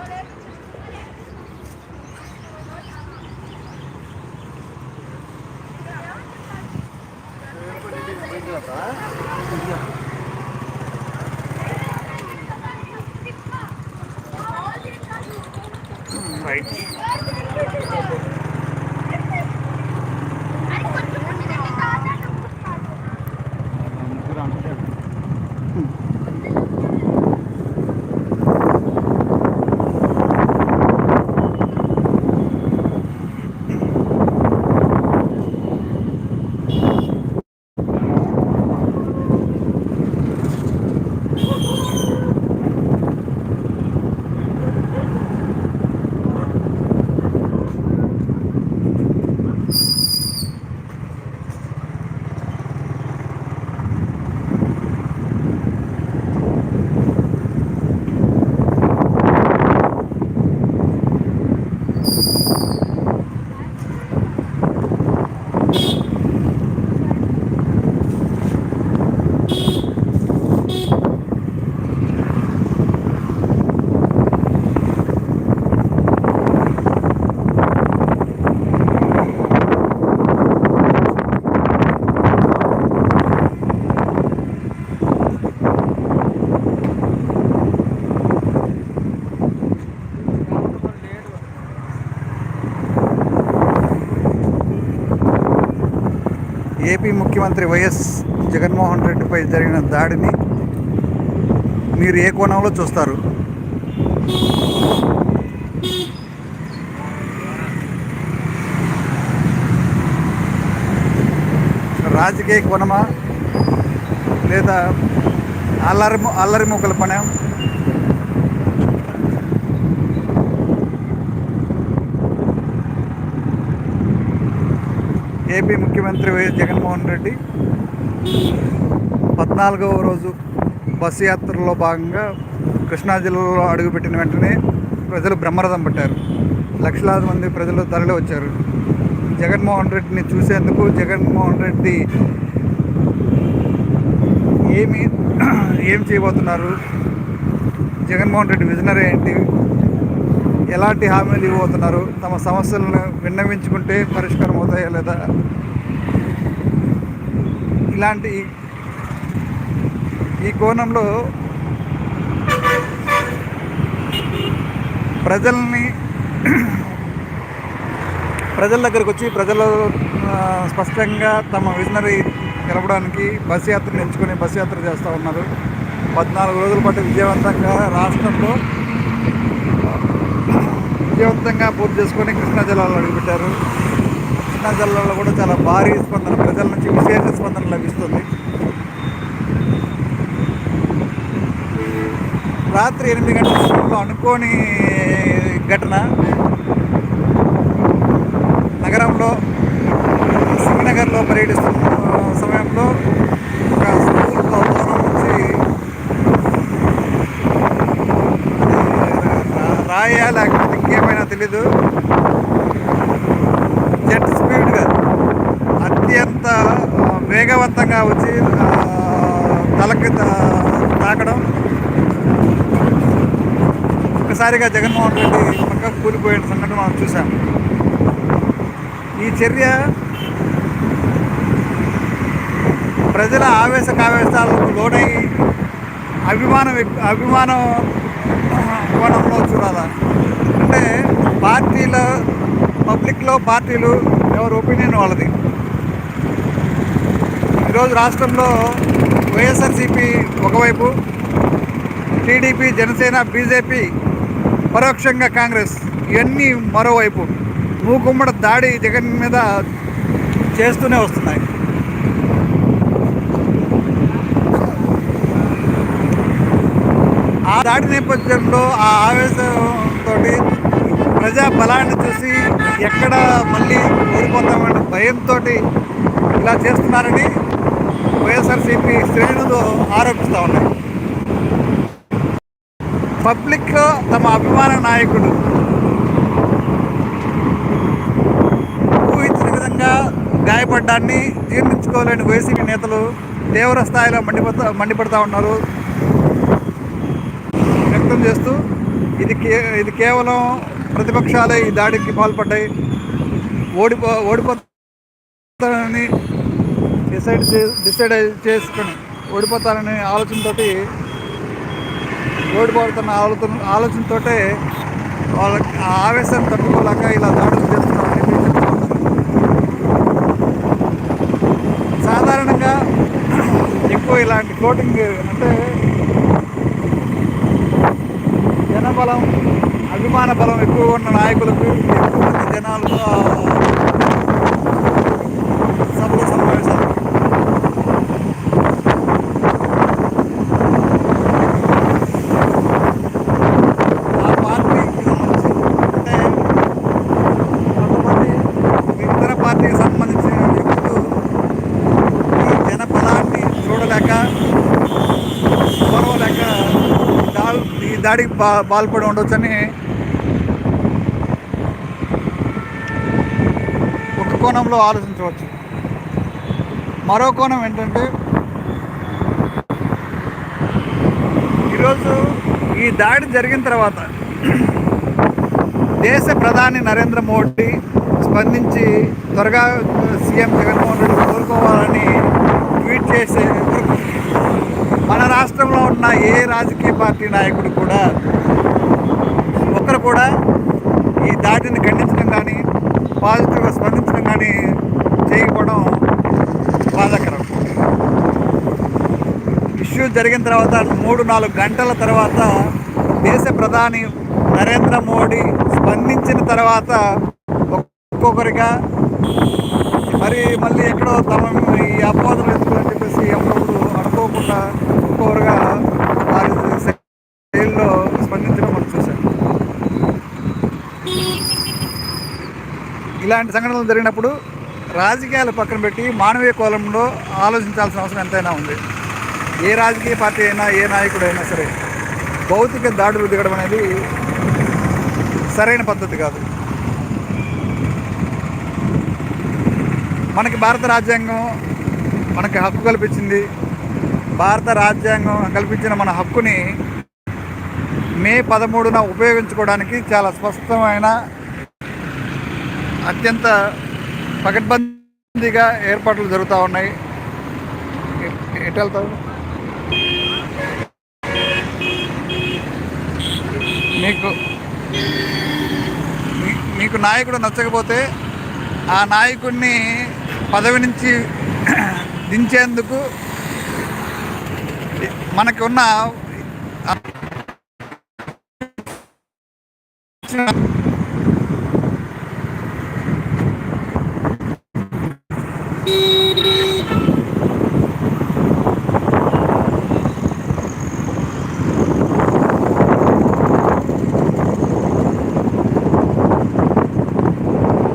What is ముఖ్యమంత్రి YS Jaganmohan రెడ్డిపై జరిగిన దాడిని మీరు ఏ కోణంలో చూస్తారు? రాజకీయ కోణమా లేదా అల్లరి అల్లరి ముక్కల పనా ఏపీ ముఖ్యమంత్రి వైఎస్ జగన్మోహన్ రెడ్డి పద్నాలుగవ రోజు బస్సు యాత్రలో భాగంగా కృష్ణా జిల్లాలో అడుగుపెట్టిన వెంటనే ప్రజలు బ్రహ్మరథం పట్టారు. లక్షలాది మంది ప్రజలు తరలి వచ్చారు. జగన్మోహన్ రెడ్డిని చూసేందుకు జగన్మోహన్ రెడ్డి ఏమి ఏం చేయబోతున్నారు? జగన్మోహన్ రెడ్డి విజనరీ ఏంటి? ఎలాంటి హామీలు ఇవ్వబోతున్నారు? తమ సమస్యలను విన్నవించుకుంటే పరిష్కారం అవుతాయా లేదా? ఇలాంటి ఈ కోణంలో ప్రజల్ని ప్రజల దగ్గరకు వచ్చి ప్రజలు స్పష్టంగా తమ విజనరీ తెలపడానికి బస్ యాత్రను ఎంచుకొని బస్ యాత్ర చేస్తూ ఉన్నారు. పద్నాలుగు రోజుల పాటు విజయవంతంగా రాష్ట్రంలో విజయవంతంగా పూర్తి చేసుకొని కృష్ణా జిల్లాలో అడుగుపెట్టారు. కృష్ణా జిల్లాలో కూడా చాలా భారీ స్పందన ప్రజల నుంచి విశేష స్పందన లభిస్తుంది. రాత్రి ఎనిమిది గంటల సమయంలో అనుకోని ఘటన. నగరంలో శ్రీనగర్లో పర్యటిస్తున్న సమయంలో తెలీదు. జెట్ స్పీడ్గా అత్యంత వేగవంతంగా వచ్చి తలకి తా- తాకడం. ఒక్కసారిగా జగన్మోహన్ రెడ్డి పక్క కూలిపోయిన సంఘటన మనం చూసాం. ఈ చర్య ప్రజల ఆవేశ కావేశాలకు లోనై అభిమానం ఎక్కు- అభిమానం కోణంలో చూడాలా? అంటే పార్టీల పబ్లిక్లో పార్టీలు ఎవరి ఒపీనియన్ వాళ్ళది. ఈరోజు రాష్ట్రంలో వైఎస్ఆర్సీపీ ఒకవైపు టీడీపీ జనసేన బీజేపీ పరోక్షంగా కాంగ్రెస్ ఇవన్నీ మరోవైపు మూకుమ్మడి దాడి జగన్ మీద చేస్తూనే వస్తున్నాయి. ఆ దాడి నేపథ్యంలో ఆ ఆవేశంతో ప్రజా బలాన్ని చూసి ఎక్కడ మళ్ళీ ఓడిపోతామన్న భయంతో ఇలా చేస్తున్నారని వైఎస్ఆర్సీపీ శ్రేణులు ఆరోపిస్తూ ఉన్నాయి. పబ్లిక్ తమ అభిమాన నాయకుడు ఊహించిన విధంగా గాయపడ్డాన్ని జీర్ణించుకోలేని వైసీపీ నేతలు తీవ్ర స్థాయిలో మండిపడతా మండిపడతా ఉన్నారు. వ్యక్తం చేస్తూ ఇది కే ఇది కేవలం ప్రతిపక్షాలే ఈ దాడికి పాల్పడ్డాయి. ఓడిపో ఓడిపోతానని డిసైడ్ చే డిసైడ్ చేసుకుని ఓడిపోతారనే ఆలోచనతో ఓడిపోతున్న ఆలోచన ఆలోచనతో వాళ్ళకి ఆ ఆవేశాన్ని తట్టుకోలేక ఇలా దాడులు చేస్తున్నారని సాధారణంగా ఎక్కువ ఇలాంటి ఫ్లోటింగ్ అంటే జనబలం అభిమాన బలం ఎక్కువ ఉన్న నాయకులకు ఎక్కువ మంది జనాలతో సభలు సమావేశాలు. ఆ పార్టీకి సంబంధించి అంటే కొంతమంది ఇతర పార్టీకి సంబంధించిన వ్యక్తులు ఈ జనపదాన్ని చూడలేక చూడలేక దాడి ఈ దాడికి బా పాల్పడి ఉండొచ్చని ఒక కోణంలో ఆలోచించవచ్చు. మరో కోణం ఏంటంటే ఈరోజు ఈ దాడి జరిగిన తర్వాత దేశ ప్రధాని నరేంద్ర మోడీ స్పందించి త్వరగా సీఎం జగన్మోహన్ రెడ్డి కోరుకోవాలని ట్వీట్ చేసే వరకు మన రాష్ట్రంలో ఉన్న ఏ రాజకీయ పార్టీ నాయకుడు కూడా ఒక్కరు కూడా ఈ దాడిని ఖండించడం కానీ పాజిటివ్గా స్పందించడం కానీ చేయకపోవడం బాధాకరం. ఇష్యూ జరిగిన తర్వాత మూడు నాలుగు గంటల తర్వాత దేశ ప్రధాని నరేంద్ర మోడీ స్పందించిన తర్వాత ఒక్కొక్కరిగా మరి మళ్ళీ ఎక్కడో తమ ఈ అపోదలు ఎందుకుని చెప్పేసి ఎప్పుడప్పుడు అనుకోకుండా ఒక్కొక్కరుగా వారి శైలిలో స్పందించడం మనం చూసాం ఇలాంటి సంఘటనలు జరిగినప్పుడు రాజకీయాలు పక్కన పెట్టి మానవీయ కోలంలో ఆలోచించాల్సిన అవసరం ఎంతైనా ఉంది. ఏ రాజకీయ పార్టీ అయినా ఏ నాయకుడు అయినా సరే భౌతిక దాడులు దిగడం అనేది సరైన పద్ధతి కాదు. మనకి భారత రాజ్యాంగం మనకి హక్కు కల్పించింది. భారత రాజ్యాంగం కల్పించిన మన హక్కుని మే పదమూడున ఉపయోగించుకోవడానికి చాలా స్పష్టమైన అత్యంత పకడ్బందీగా ఏర్పాట్లు జరుగుతూ ఉన్నాయి. ఎటు వెళ్తావు? మీకు మీ- మీకు నాయకుడు నచ్చకపోతే ఆ నాయకుడిని పదవి నుంచి దించేందుకు మనకి ఉన్న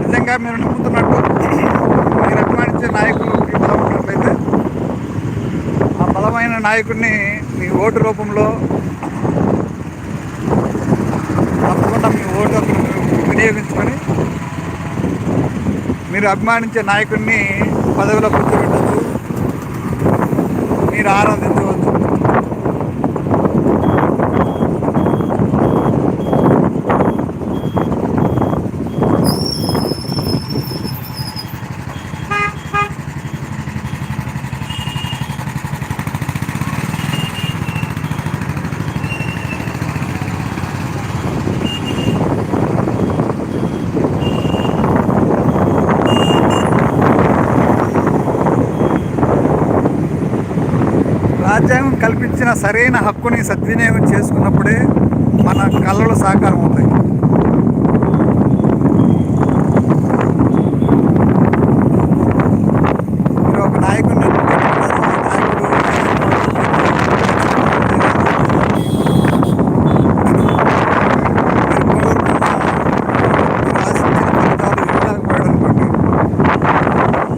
నిజంగా మీరు నమ్ముతున్నట్టు మీరు అభిమానించే నాయకులు ఇట్లా ఉన్నట్లయితే ఆ బలమైన నాయకుడిని మీ ఓటు రూపంలో తప్పకుండా మీ ఓటు వినియోగించుకొని మీరు అభిమానించే నాయకుడిని పదవిలో కూర్చోబెట్టచ్చు మీరు ఆరాధించ రాజ్యాంగం కల్పించిన సరైన హక్కుని సద్వినియోగం చేసుకున్నప్పుడే మన కళలు సాకారం అవుతాయి మీరు ఒక నాయకుడిని ఎన్నుకుంటారు, ఆ నాయకుడు మీరు కోరుకున్న, మీరు ఆశించిన ఫలితాలు ఇవ్వలేకపోయాడు అనుకోండి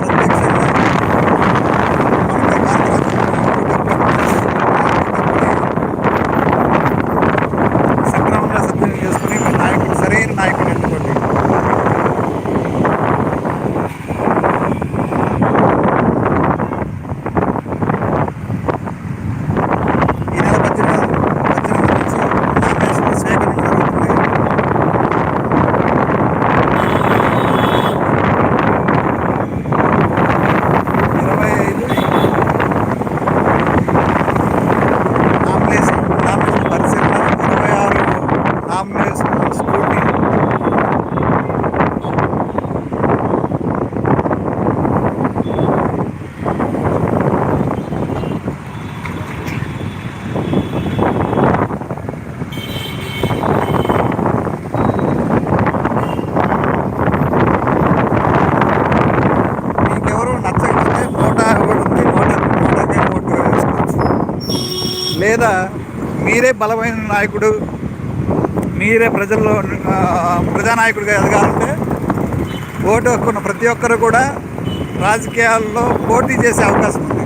ప్రత్యక్షంగా మనకి భారత రాజ్యాంగం సక్రమంగా సద్వినియోగం చేసుకుని మీ నాయకుడిని మీద మీరే బలమైన నాయకుడు మీరే ప్రజల్లో ప్రజానాయకుడిగా ఎదగాలంటే ఓటు హక్కున్న ప్రతి ఒక్కరు కూడా రాజకీయాల్లో పోటీ చేసే అవకాశం ఉంది.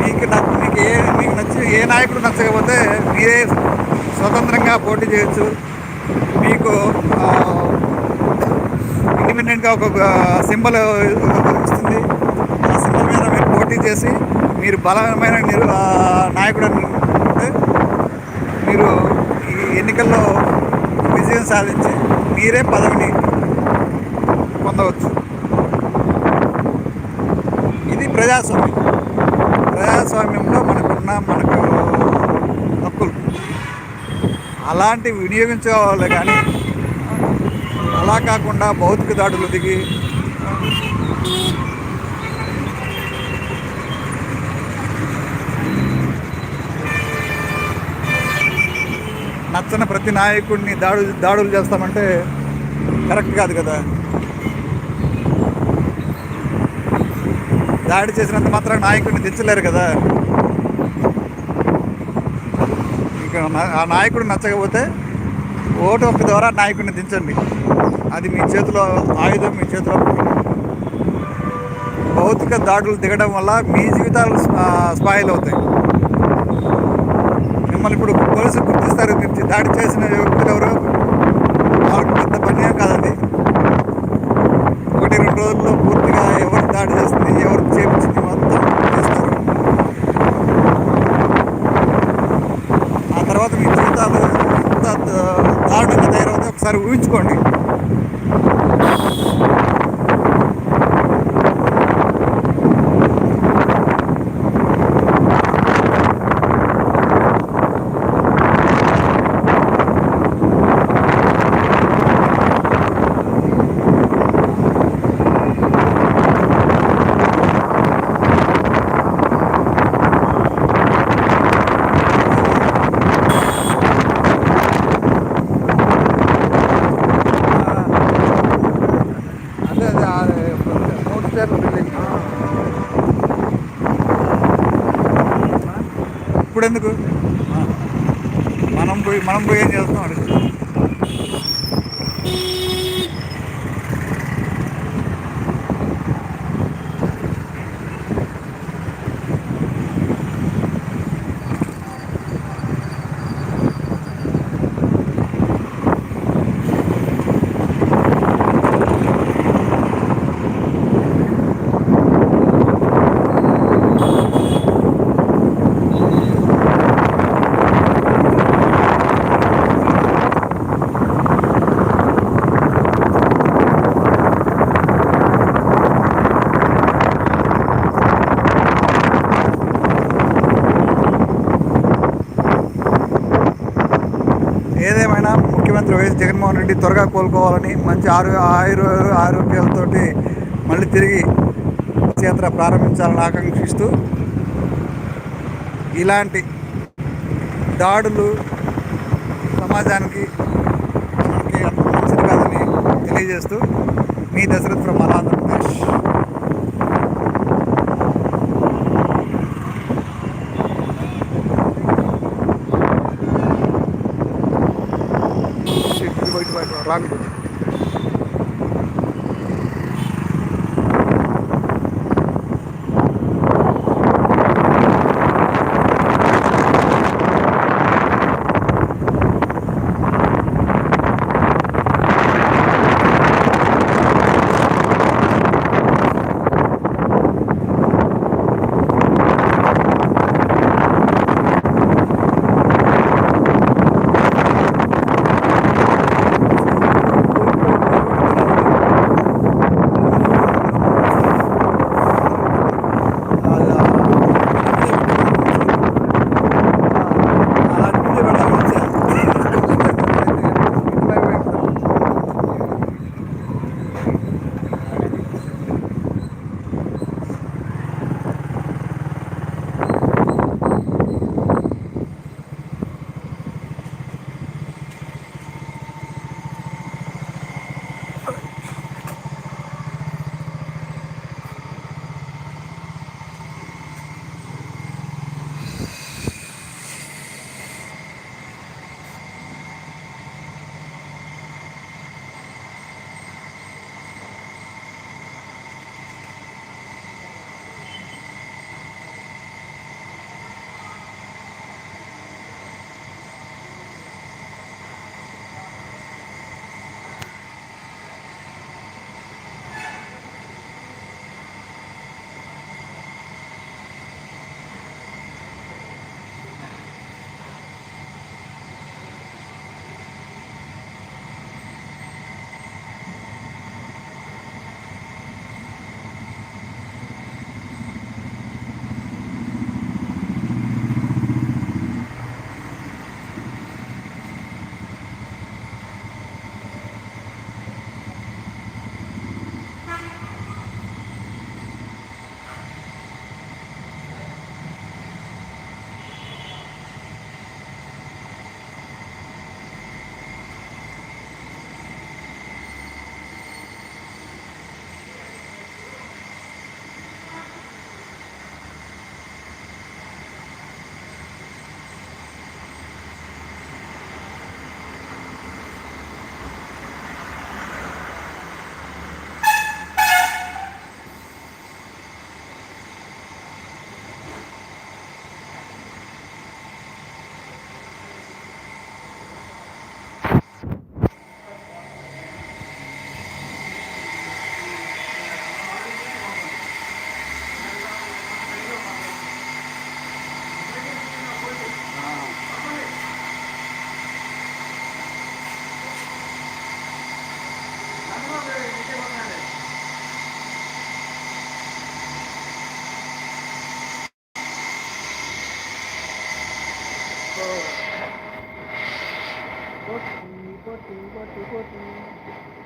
మీకు నచ్చ మీకు ఏ మీకు నచ్చి ఏ నాయకుడు నచ్చకపోతే మీరే స్వతంత్రంగా పోటీ చేయొచ్చు. మీకు ఇండిపెండెంట్గా ఒక సింబల్ ఇస్తుంది. ఆ సింబల్ మీద మీరు పోటీ చేసి మీరు బలమైన నిరు నాయకుడు అని మీరు ఈ ఎన్నికల్లో విజయం సాధించి మీరే పదవిని పొందవచ్చు. ఇది ప్రజాస్వామ్యం. ప్రజాస్వామ్యంలో మనకున్న మనకు హక్కులు. అలాంటివి వినియోగించుకోవాలి కానీ అలా కాకుండా భౌతిక దాడులు దిగి చేస్తున్న ప్రతి నాయకుడిని దాడు దాడులు చేస్తామంటే కరెక్ట్ కాదు కదా. దాడి చేసినంత మాత్రం నాయకుడిని దించలేరు కదా. ఇక నా- ఆ నాయకుడు నచ్చకపోతే ఓటు హక్కు ద్వారా నాయకుడిని దించండి. అది మీ చేతిలో ఆయుధం మీ చేతిలో భౌతిక దాడులు దిగడం వల్ల మీ జీవితాలు స్పాయిల్ అవుతాయి. మిమ్మల్ని ఇప్పుడు పోలీసులు గుర్తిస్తారు. మీరు దాడి చేసిన వ్యక్తులు ఎవరు? వాళ్ళకి పెద్ద పని ఏం కాదండి. ఒకటి రెండు రోజుల్లో పూర్తిగా ఎవరు దాడి చేస్తుంది ఎవరు చేపించింది మొత్తం చేస్తారు. ఆ తర్వాత మీ జీవితాలు ఎంత దారుణంగా తయారవుతాయి ఒకసారి ఊహించుకోండి అదే అదే మూడు స్టేర్లు బిల్డింగ్ ఇప్పుడు ఎందుకు? మనం పోయి మనం పోయి ఏం చేస్తాం అడుగు ఏదేమైనా ముఖ్యమంత్రి వైఎస్ జగన్మోహన్ రెడ్డి త్వరగా కోలుకోవాలని మంచి ఆరో ఆయుర ఆరోగ్యాలతోటి మళ్ళీ తిరిగి యాత్ర ప్రారంభించాలని ఆకాంక్షిస్తూ ఇలాంటి దాడులు సమాజానికి మనకి అంత మంచిది కాదని తెలియజేస్తూ మీ దశరథ్ ఫ్రమ్ ఆంధ్రప్రదేశ్ Clark బయట బయట రాంగ్ పోటీ పోటీ పోటీ పోటీ తింటున్నావా